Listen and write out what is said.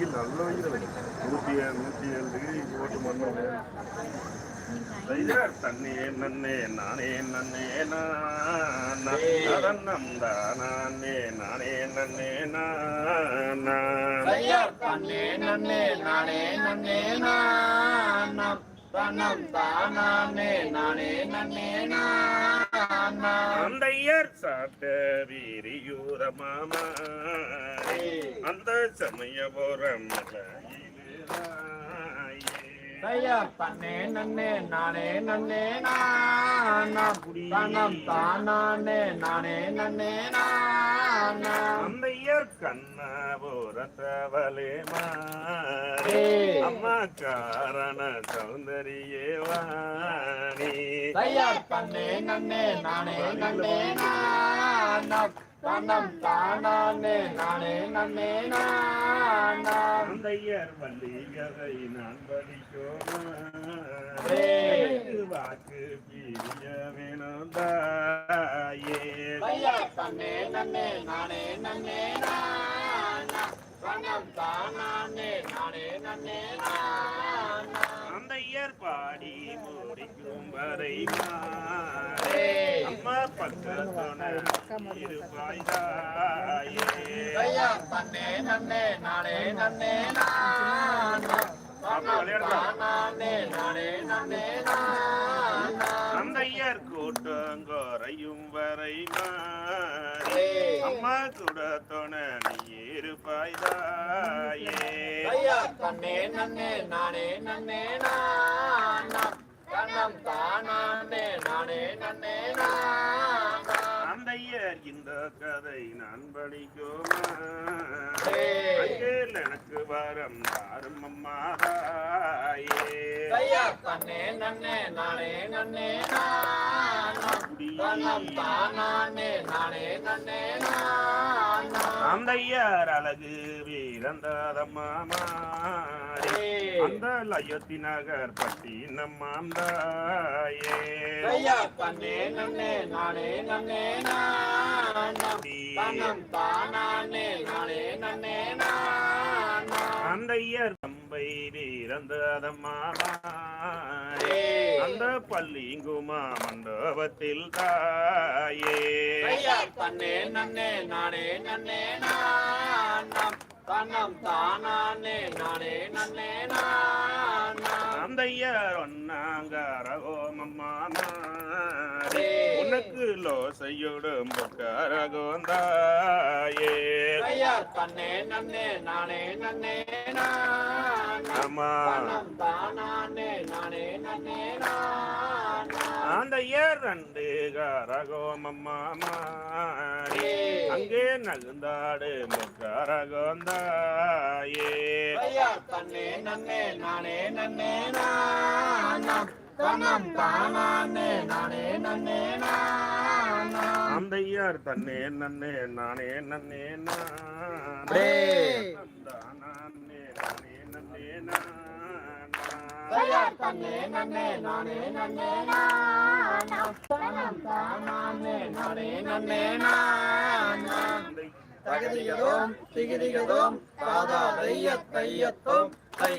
வெயில் நல்ல வெயில் நூற்றி ஏழு நூற்றி ஏழு டிகிரி போட்டு மண்ணு ஐயர் தன்னே நன்னே நானே நன்னே நானம் தானே நானே நன்னே நானா. தன்னே நன்னே நானே நன்னே நானம் தன்னம் தானே நானே நன்னே நான். அந்தையர் சாட்ட வீரியூர மாமா அந்த சமயபுரம் ஐயர் தன்னே நன்னே நானே நன்னே நானம் தன்னம் தானே நானே நன்னே நானா அந்தையர் கண்ணாபுரத்தவலே மாறி. அம்மா காரண சௌந்தரியே வாணி ஐயர் தன்னே நன்னே நானே நன்னே நானம் தன்னம் தானே நானே நன்னே நானா அந்தையர் வள்ளிகரை நான். படிக்கோம் வாக்கு பிரிய வேணும் தாயே ஐயா தன்னே நன்னே நானே நன்னே நானா தன்னம் தானே நானே நன்னே நானா பாடி முடிக்கும் வரை மாறி தன்னே நன்னே நானே நன்னே நானா தன்னம் நானே நன்னே நானா கூட்டங்கோரையும் வரை அம்மா கூட துண நீ இருப்பாய் தன்னே நன்னே நானே நன்னே நான் கண்ணம் தானே நானே நன்னே நான். அந்தையர் இந்த கதை நான் படிக்குமா. அங்கேல் எனக்கு வரம் தாரும் அம்மா தாயே ஐயா தன்னே நன்னே நானே நன்னே நானா நானே நன்னே நானா அந்தையர் அழகு வீரந்தாதம்மா மாறி ஏய். அந்த லயத்தி நகர் பட்டி நம்மாந்தாயே தன்னே நன்னே நானே நன்னே நானா. தன்னம் தானே நானே நன்னே நானா. அந்தையர் தம்பை வீரந்தாதம்மா மாறி ஏய். அந்த பள்ளிங்குமா மண்டபத்தில் தாயே. தன்னே நன்னே நானே நன்னே நானா. தன்னம் தானே நானே நன்னே நானா. அந்தையர் ஒன்னாங்கரகோமம்மா மாறி ஏய். உனக்கு லோசையோடும் பொக்கரகோந்தாயே ஐயா தன்னே நன்னே நானே நன்னே தன்னம் தானே நானே நன்னே நானா. அந்தையர் ரெண்டு கரகோமம்மா மாறி. ஏய். அங்கே நகுந்தாடு முக்கரகோந்தாயே தன்னே நன்னே நானே நன்னே நானா தன்னம் தானே நானே நன்னே நானா அந்தையார் தன்னே நன்னே நானே நன்னே. நானே நானே நன்னே நானா தன்னே நன்னே நானே நன்னே நானா தகதிகதோம் திகிதிகதோம் தாதா தைய தையத்தோம் தை